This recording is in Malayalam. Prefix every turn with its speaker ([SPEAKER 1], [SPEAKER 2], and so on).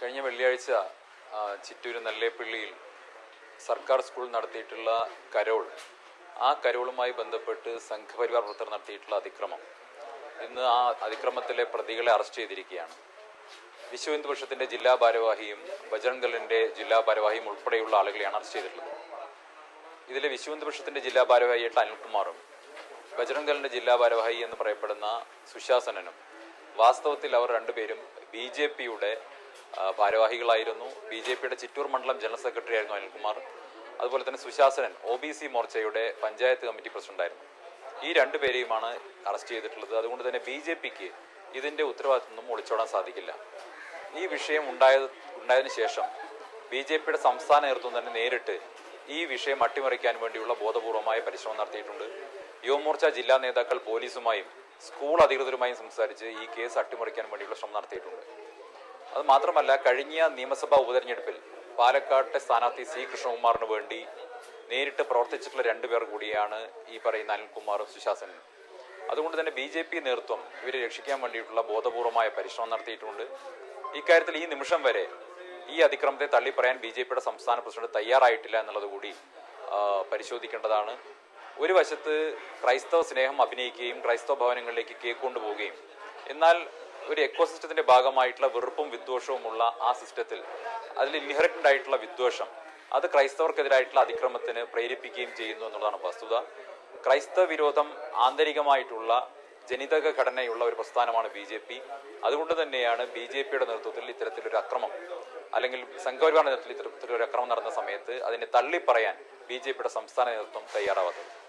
[SPEAKER 1] കഴിഞ്ഞ വെള്ളിയാഴ്ച ചിറ്റൂർ നല്ലേപ്പള്ളിയിൽ സർക്കാർ സ്കൂൾ നടത്തിയിട്ടുള്ള കരോൾ. ആ കരോളുമായി ബന്ധപ്പെട്ട് സംഘപരിവാർ പ്രവർത്തകർ നടത്തിയിട്ടുള്ള അതിക്രമം. ഇന്ന് ആ അതിക്രമത്തിലെ പ്രതികളെ അറസ്റ്റ് ചെയ്തിരിക്കുകയാണ്. വിശ്വ ഹിന്ദു പക്ഷത്തിന്റെ ജില്ലാ ഭാരവാഹിയും ബജറംഗലിന്റെ ജില്ലാ ഭാരവാഹിയും ഉൾപ്പെടെയുള്ള ആളുകളെയാണ് അറസ്റ്റ് ചെയ്തിട്ടുള്ളത്. ഇതിലെ വിശ്വ ഹിന്ദു പക്ഷത്തിന്റെ ജില്ലാ ഭാരവാഹിയായിട്ട് അനിൽകുമാറും ബജറംഗലിന്റെ ജില്ലാ ഭാരവാഹി എന്ന് പറയപ്പെടുന്ന സുശാസനനും വാസ്തവത്തിൽ അവർ രണ്ടുപേരും ബി ജെ പിയുടെ ഭാരവാഹികളായിരുന്നു. ബി ജെ പിയുടെ ചിറ്റൂർ മണ്ഡലം ജനറൽ സെക്രട്ടറി ആയിരുന്നു അനിൽകുമാർ. അതുപോലെ തന്നെ സുശാസനൻ ഒ ബി സി മോർച്ചയുടെ പഞ്ചായത്ത് കമ്മിറ്റി പ്രസിഡന്റായിരുന്നു. ഈ രണ്ടുപേരെയുമാണ് അറസ്റ്റ് ചെയ്തിട്ടുള്ളത്. അതുകൊണ്ട് തന്നെ ബി ജെ പിക്ക് ഇതിന്റെ ഉത്തരവാദിത്വം ഒളിച്ചോടാൻ സാധിക്കില്ല. ഈ വിഷയം ഉണ്ടായത് ഉണ്ടായതിനു ശേഷം ബി ജെ പിയുടെ സംസ്ഥാന നേതൃത്വം തന്നെ നേരിട്ട് ഈ വിഷയം അട്ടിമറിക്കാൻ വേണ്ടിയുള്ള ബോധപൂർവമായ പരിശ്രമം നടത്തിയിട്ടുണ്ട്. യുവമോർച്ച ജില്ലാ നേതാക്കൾ പോലീസുമായും സ്കൂൾ അധികൃതരുമായും സംസാരിച്ച് ഈ കേസ് അട്ടിമറിക്കാൻ വേണ്ടിയുള്ള ശ്രമം നടത്തിയിട്ടുണ്ട്. അത് മാത്രമല്ല കഴിഞ്ഞ നിയമസഭാ ഉപതെരഞ്ഞെടുപ്പിൽ പാലക്കാട്ടെ സ്ഥാനാർത്ഥി സി. കൃഷ്ണകുമാറിന് വേണ്ടി നേരിട്ട് പ്രവർത്തിച്ചിട്ടുള്ള രണ്ടുപേർ കൂടിയാണ് ഈ പറയുന്ന അനിൽകുമാറും സുശാസനും അതുകൊണ്ട് തന്നെ ബി ജെ പി നേതൃത്വം ഇവരെ രക്ഷിക്കാൻ വേണ്ടിയിട്ടുള്ള ബോധപൂർവമായ പരിശ്രമം നടത്തിയിട്ടുണ്ട്. ഇക്കാര്യത്തിൽ ഈ നിമിഷം വരെ ഈ അതിക്രമത്തെ തള്ളിപ്പറയാൻ ബി ജെ പിയുടെ സംസ്ഥാന പ്രസിഡന്റ് തയ്യാറായിട്ടില്ല എന്നുള്ളത് കൂടി പരിശോധിക്കേണ്ടതാണ്. ഒരു വശത്ത് ക്രൈസ്തവ സ്നേഹം അഭിനയിക്കുകയും ക്രൈസ്തവ ഭവനങ്ങളിലേക്ക് കേക്ക് കൊണ്ടുപോവുകയും എന്നാൽ ഒരു എക്കോസിസ്റ്റത്തിന്റെ ഭാഗമായിട്ടുള്ള വെറുപ്പും വിദ്വേഷവുമുള്ള ആ സിസ്റ്റത്തിൽ അതിൽ ഇൻഹെറിറ്റന്റ് ആയിട്ടുള്ള വിദ്വേഷം അത് ക്രൈസ്തവർക്കെതിരായിട്ടുള്ള അതിക്രമത്തിന് പ്രേരിപ്പിക്കുകയും ചെയ്യുന്നു എന്നുള്ളതാണ് വസ്തുത. ക്രൈസ്തവ വിരോധം ആന്തരികമായിട്ടുള്ള ജനിതക ഘടനയുള്ള ഒരു പ്രസ്ഥാനമാണ് ബി ജെ പി. അതുകൊണ്ട് തന്നെയാണ് ബി ജെ പിയുടെ നേതൃത്വത്തിൽ ഇത്തരത്തിലൊരു അക്രമം അല്ലെങ്കിൽ സംഘപരിവാറിന്റെ നേതൃത്വത്തിൽ ഇത്തരത്തിലൊരു അക്രമം നടന്ന സമയത്ത് അതിനെ തള്ളിപ്പറയാൻ ബി ജെ പിയുടെ സംസ്ഥാന നേതൃത്വം തയ്യാറാവാത്തത്.